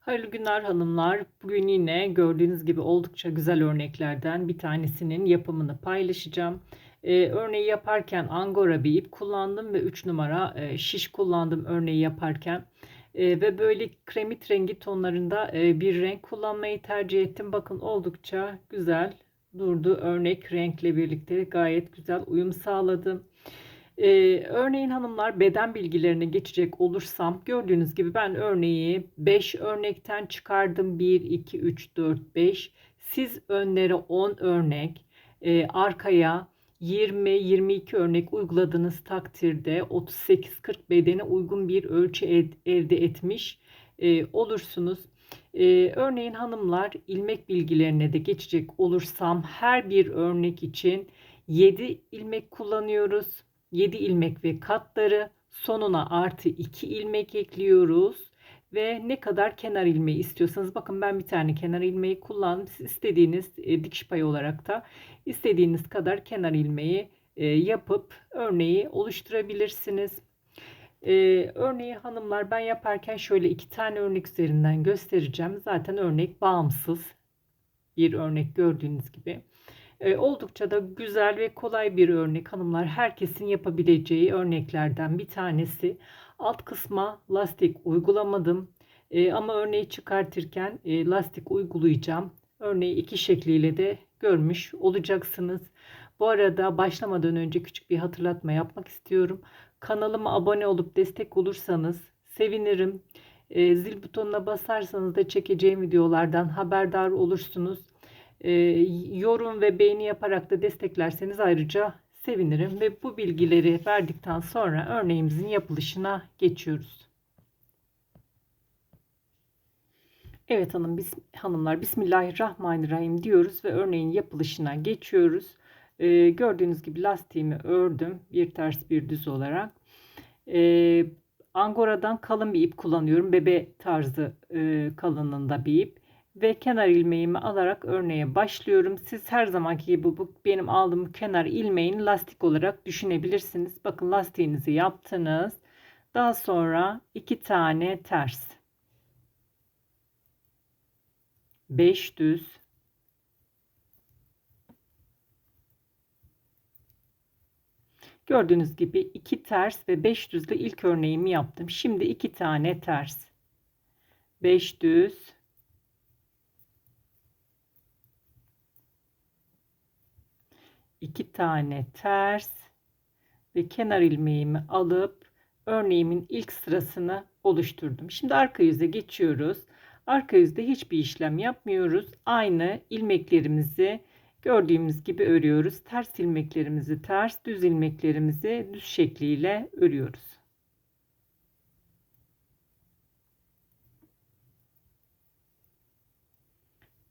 Hayırlı günler hanımlar. Bugün yine gördüğünüz gibi oldukça güzel örneklerden bir tanesinin yapımını paylaşacağım. Ee, örneği yaparken angora bir ip kullandım ve 3 numara e, şiş kullandım örneği yaparken. E, ve böyle kremit rengi tonlarında e, bir renk kullanmayı tercih ettim. Bakın oldukça güzel durdu örnek renkle birlikte gayet güzel uyum sağladım. Ee, örneğin hanımlar beden bilgilerine geçecek olursam gördüğünüz gibi ben örneği 5 örnekten çıkardım. 1, 2, 3, 4, 5. Siz önlere 10 örnek, e, arkaya 20-22 örnek uyguladığınız takdirde 38-40 bedene uygun bir ölçü ed- elde etmiş e, olursunuz. E, örneğin hanımlar ilmek bilgilerine de geçecek olursam her bir örnek için 7 ilmek kullanıyoruz. 7 ilmek ve katları sonuna artı 2 ilmek ekliyoruz ve ne kadar kenar ilmeği istiyorsanız bakın ben bir tane kenar ilmeği kullandım siz istediğiniz e, dikiş payı olarak da istediğiniz kadar kenar ilmeği e, yapıp örneği oluşturabilirsiniz. E, örneği hanımlar ben yaparken şöyle iki tane örnek üzerinden göstereceğim. Zaten örnek bağımsız bir örnek gördüğünüz gibi. E, oldukça da güzel ve kolay bir örnek hanımlar. Herkesin yapabileceği örneklerden bir tanesi. Alt kısma lastik uygulamadım. E, ama örneği çıkartırken e, lastik uygulayacağım. Örneği iki şekliyle de görmüş olacaksınız. Bu arada başlamadan önce küçük bir hatırlatma yapmak istiyorum. Kanalıma abone olup destek olursanız sevinirim. E, zil butonuna basarsanız da çekeceğim videolardan haberdar olursunuz. E, yorum ve beğeni yaparak da desteklerseniz ayrıca sevinirim. Ve bu bilgileri verdikten sonra örneğimizin yapılışına geçiyoruz. Evet hanım, biz, hanımlar Bismillahirrahmanirrahim diyoruz ve örneğin yapılışına geçiyoruz. Ee, gördüğünüz gibi lastiğimi ördüm bir ters bir düz olarak. Ee, Angora'dan kalın bir ip kullanıyorum. Bebe tarzı e, kalınlığında bir ip. Ve kenar ilmeğimi alarak örneğe başlıyorum. Siz her zamanki gibi bu benim aldığım kenar ilmeğini lastik olarak düşünebilirsiniz. Bakın lastiğinizi yaptınız. Daha sonra iki tane ters. 5 düz. Gördüğünüz gibi iki ters ve 5 düzle ilk örneğimi yaptım. Şimdi iki tane ters. 5 düz. İki tane ters ve kenar ilmeğimi alıp örneğimin ilk sırasını oluşturdum. Şimdi arka yüze geçiyoruz. Arka yüzde hiçbir işlem yapmıyoruz. Aynı ilmeklerimizi gördüğümüz gibi örüyoruz. Ters ilmeklerimizi ters, düz ilmeklerimizi düz şekliyle örüyoruz.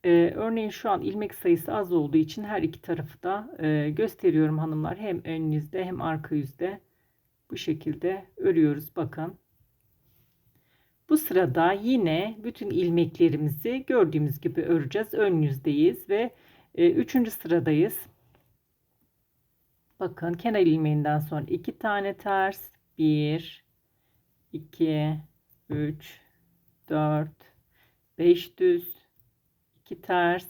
Ee, örneğin şu an ilmek sayısı az olduğu için her iki tarafı da e, gösteriyorum hanımlar. Hem ön yüzde hem arka yüzde bu şekilde örüyoruz. Bakın. Bu sırada yine bütün ilmeklerimizi gördüğümüz gibi öreceğiz. Ön yüzdeyiz ve e, üçüncü sıradayız. Bakın kenar ilmeğinden sonra iki tane ters. Bir, iki, üç, dört, beş düz, iki ters,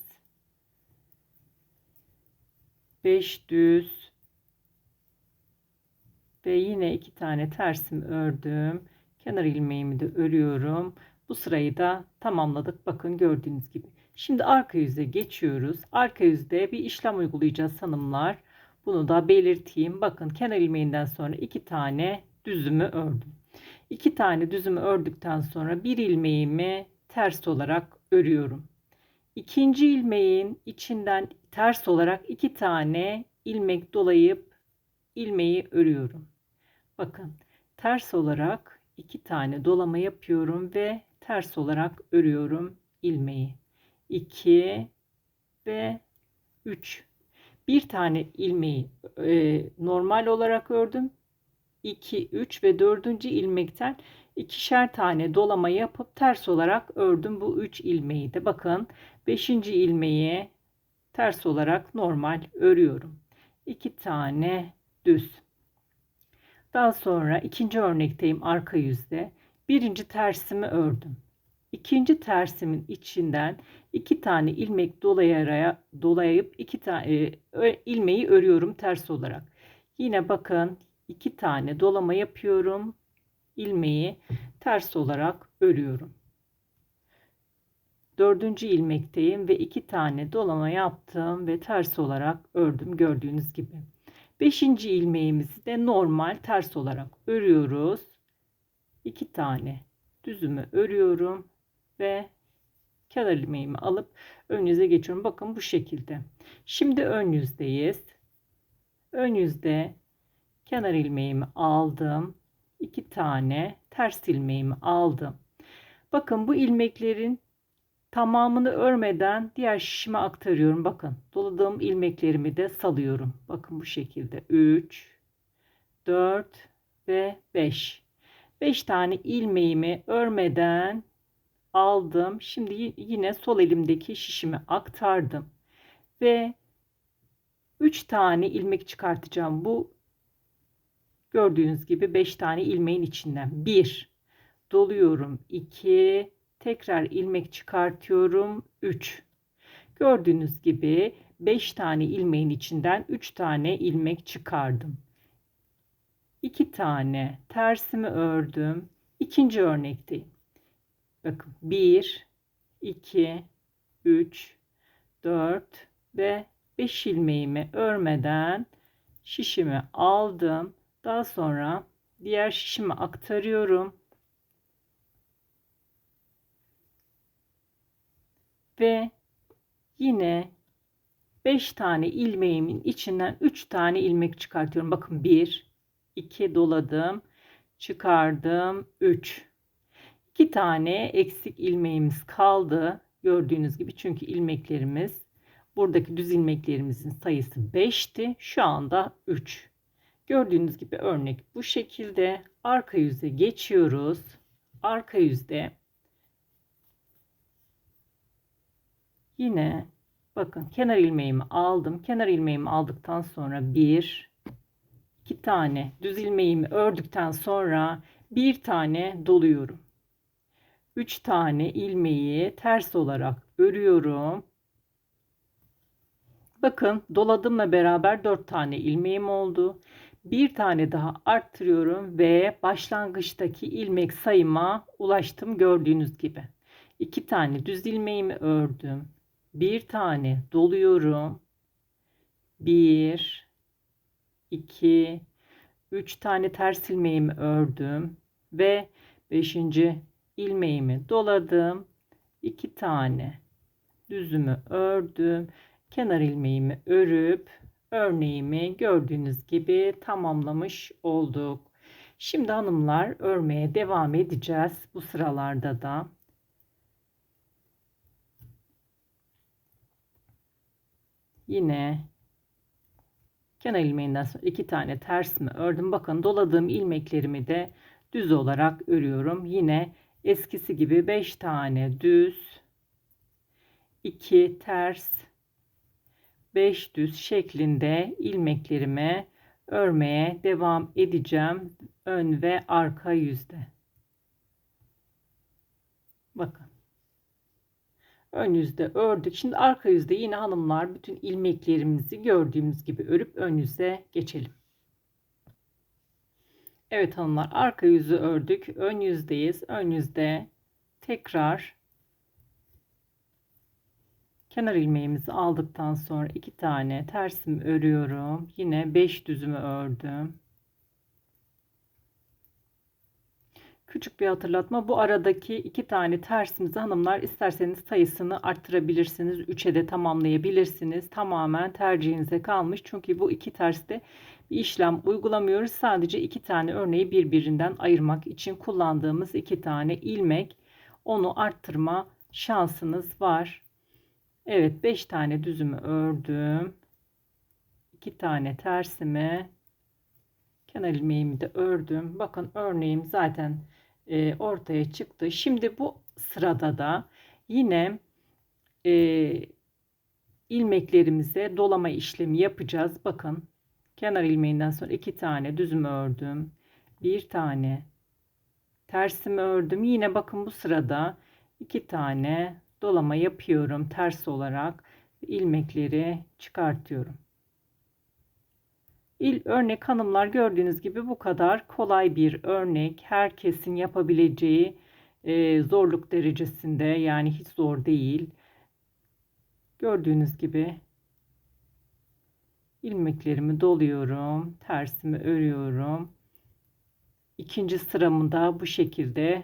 beş düz ve yine iki tane tersimi ördüm. Kenar ilmeğimi de örüyorum. Bu sırayı da tamamladık. Bakın gördüğünüz gibi. Şimdi arka yüze geçiyoruz. Arka yüzde bir işlem uygulayacağız hanımlar. Bunu da belirteyim. Bakın kenar ilmeğinden sonra iki tane düzümü ördüm. İki tane düzümü ördükten sonra bir ilmeğimi ters olarak örüyorum. İkinci ilmeğin içinden ters olarak iki tane ilmek dolayıp ilmeği örüyorum. Bakın ters olarak iki tane dolama yapıyorum ve ters olarak örüyorum ilmeği. 2 ve 3. Bir tane ilmeği e, normal olarak ördüm. 2, 3 ve 4. ilmekten ikişer tane dolama yapıp ters olarak ördüm bu 3 ilmeği de. Bakın 5. ilmeği ters olarak normal örüyorum. 2 tane düz. Daha sonra ikinci örnekteyim arka yüzde. Birinci tersimi ördüm. ikinci tersimin içinden iki tane ilmek dolayaya, dolayıp iki tane e, ilmeği örüyorum ters olarak. Yine bakın iki tane dolama yapıyorum. İlmeği ters olarak örüyorum. Dördüncü ilmekteyim ve iki tane dolama yaptım ve ters olarak ördüm gördüğünüz gibi. Beşinci ilmeğimizi de normal ters olarak örüyoruz. İki tane düzümü örüyorum ve kenar ilmeğimi alıp ön yüze geçiyorum. Bakın bu şekilde. Şimdi ön yüzdeyiz. Ön yüzde kenar ilmeğimi aldım. İki tane ters ilmeğimi aldım. Bakın bu ilmeklerin tamamını örmeden diğer şişime aktarıyorum. Bakın doladığım ilmeklerimi de salıyorum. Bakın bu şekilde 3 4 ve 5 5 tane ilmeğimi örmeden aldım. Şimdi yine sol elimdeki şişimi aktardım. Ve 3 tane ilmek çıkartacağım. Bu gördüğünüz gibi 5 tane ilmeğin içinden. 1 doluyorum. 2 tekrar ilmek çıkartıyorum. 3 gördüğünüz gibi 5 tane ilmeğin içinden 3 tane ilmek çıkardım. 2 tane tersimi ördüm. İkinci örnekteyim. Bakın 1, 2, 3, 4 ve 5 ilmeğimi örmeden şişimi aldım. Daha sonra diğer şişimi aktarıyorum. Ve yine 5 tane ilmeğimin içinden 3 tane ilmek çıkartıyorum. Bakın 1, 2 doladım, çıkardım, 3. 2 tane eksik ilmeğimiz kaldı. Gördüğünüz gibi çünkü ilmeklerimiz buradaki düz ilmeklerimizin sayısı 5'ti. Şu anda 3. Gördüğünüz gibi örnek bu şekilde. Arka yüze geçiyoruz. Arka yüzde yine bakın kenar ilmeğimi aldım. Kenar ilmeğimi aldıktan sonra 1 2 tane düz ilmeğimi ördükten sonra bir tane doluyorum. 3 tane ilmeği ters olarak örüyorum. Bakın doladımla beraber 4 tane ilmeğim oldu. Bir tane daha arttırıyorum ve başlangıçtaki ilmek sayıma ulaştım gördüğünüz gibi. 2 tane düz ilmeğimi ördüm. Bir tane doluyorum. 1 2 3 tane ters ilmeğimi ördüm ve 5 ilmeğimi doladım. 2 tane düzümü ördüm. Kenar ilmeğimi örüp örneğimi gördüğünüz gibi tamamlamış olduk. Şimdi hanımlar örmeye devam edeceğiz bu sıralarda da. Yine kenar ilmeğinden sonra iki tane tersimi ördüm. Bakın doladığım ilmeklerimi de düz olarak örüyorum. Yine eskisi gibi 5 tane düz 2 ters 5 düz şeklinde ilmeklerimi örmeye devam edeceğim. Ön ve arka yüzde. Bakın. Ön yüzde ördük. Şimdi arka yüzde yine hanımlar bütün ilmeklerimizi gördüğümüz gibi örüp ön yüze geçelim. Evet hanımlar arka yüzü ördük. Ön yüzdeyiz. Ön yüzde tekrar kenar ilmeğimizi aldıktan sonra iki tane tersimi örüyorum. Yine 5 düzümü ördüm. Küçük bir hatırlatma. Bu aradaki iki tane tersimizi hanımlar isterseniz sayısını arttırabilirsiniz. 3'e de tamamlayabilirsiniz. Tamamen tercihinize kalmış. Çünkü bu iki terste bir işlem uygulamıyoruz. Sadece iki tane örneği birbirinden ayırmak için kullandığımız iki tane ilmek. Onu arttırma şansınız var. Evet 5 tane düzümü ördüm. 2 tane tersimi kenar ilmeğimi de ördüm. Bakın örneğim zaten e, ortaya çıktı. Şimdi bu sırada da yine e, ilmeklerimize dolama işlemi yapacağız. Bakın kenar ilmeğinden sonra iki tane düzümü ördüm. Bir tane tersimi ördüm. Yine bakın bu sırada iki tane dolama yapıyorum ters olarak ilmekleri çıkartıyorum. İl örnek hanımlar gördüğünüz gibi bu kadar kolay bir örnek. Herkesin yapabileceği e, zorluk derecesinde yani hiç zor değil. Gördüğünüz gibi ilmeklerimi doluyorum. Tersimi örüyorum. İkinci sıramı da bu şekilde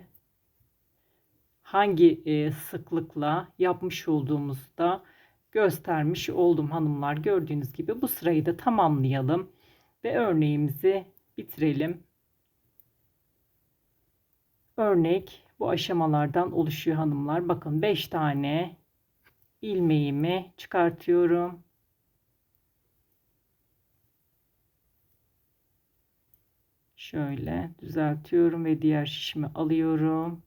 hangi sıklıkla yapmış olduğumuzda göstermiş oldum hanımlar. Gördüğünüz gibi bu sırayı da tamamlayalım ve örneğimizi bitirelim. Örnek bu aşamalardan oluşuyor hanımlar. Bakın 5 tane ilmeğimi çıkartıyorum. Şöyle düzeltiyorum ve diğer şişimi alıyorum.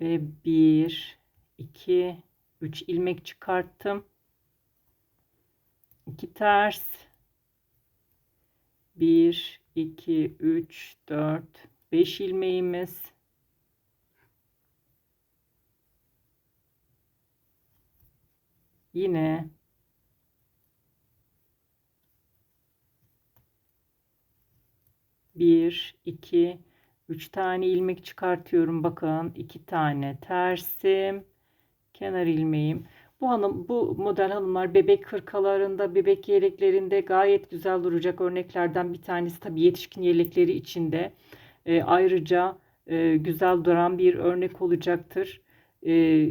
Ve 1 2 3 ilmek çıkarttım. 2 ters 1 2 3 4 5 ilmeğimiz yine bir iki üç tane ilmek çıkartıyorum bakın iki tane tersim kenar ilmeğim bu hanım bu model hanımlar bebek hırkalarında bebek yeleklerinde gayet güzel duracak örneklerden bir tanesi tabi yetişkin yelekleri içinde e, ayrıca e, güzel duran bir örnek olacaktır e,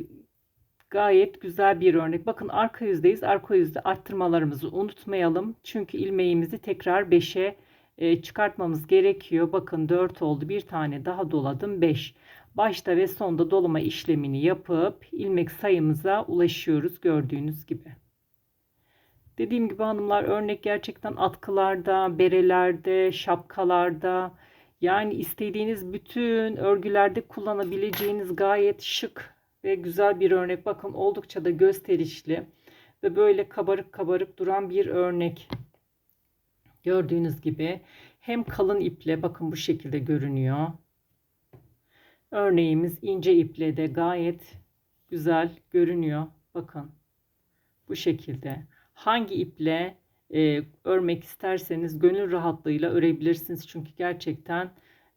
Gayet güzel bir örnek. Bakın arka yüzdeyiz. Arka yüzde arttırmalarımızı unutmayalım. Çünkü ilmeğimizi tekrar 5'e e, çıkartmamız gerekiyor. Bakın 4 oldu. Bir tane daha doladım. 5. Başta ve sonda dolama işlemini yapıp ilmek sayımıza ulaşıyoruz gördüğünüz gibi. Dediğim gibi hanımlar örnek gerçekten atkılarda, berelerde, şapkalarda yani istediğiniz bütün örgülerde kullanabileceğiniz gayet şık ve güzel bir örnek. Bakın oldukça da gösterişli ve böyle kabarık kabarık duran bir örnek. Gördüğünüz gibi hem kalın iple bakın bu şekilde görünüyor. Örneğimiz ince iple de gayet güzel görünüyor. Bakın bu şekilde. Hangi iple e, örmek isterseniz gönül rahatlığıyla örebilirsiniz. Çünkü gerçekten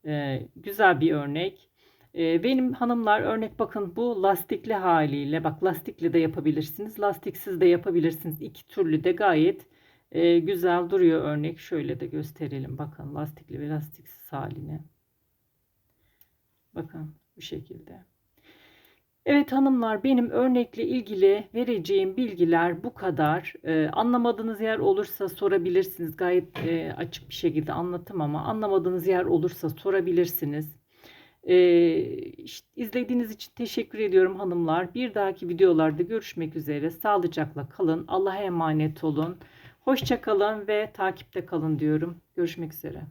e, güzel bir örnek. Ee, benim hanımlar örnek bakın bu lastikli haliyle bak lastikli de yapabilirsiniz. Lastiksiz de yapabilirsiniz. İki türlü de gayet e, güzel duruyor örnek. Şöyle de gösterelim bakın lastikli ve lastiksiz haline. Bakın bu şekilde. Evet hanımlar benim örnekle ilgili vereceğim bilgiler bu kadar. Ee, anlamadığınız yer olursa sorabilirsiniz. Gayet e, açık bir şekilde anlatım ama anlamadığınız yer olursa sorabilirsiniz. Ee, işte izlediğiniz için teşekkür ediyorum hanımlar. Bir dahaki videolarda görüşmek üzere. Sağlıcakla kalın. Allah'a emanet olun. Hoşça kalın ve takipte kalın diyorum. Görüşmek üzere.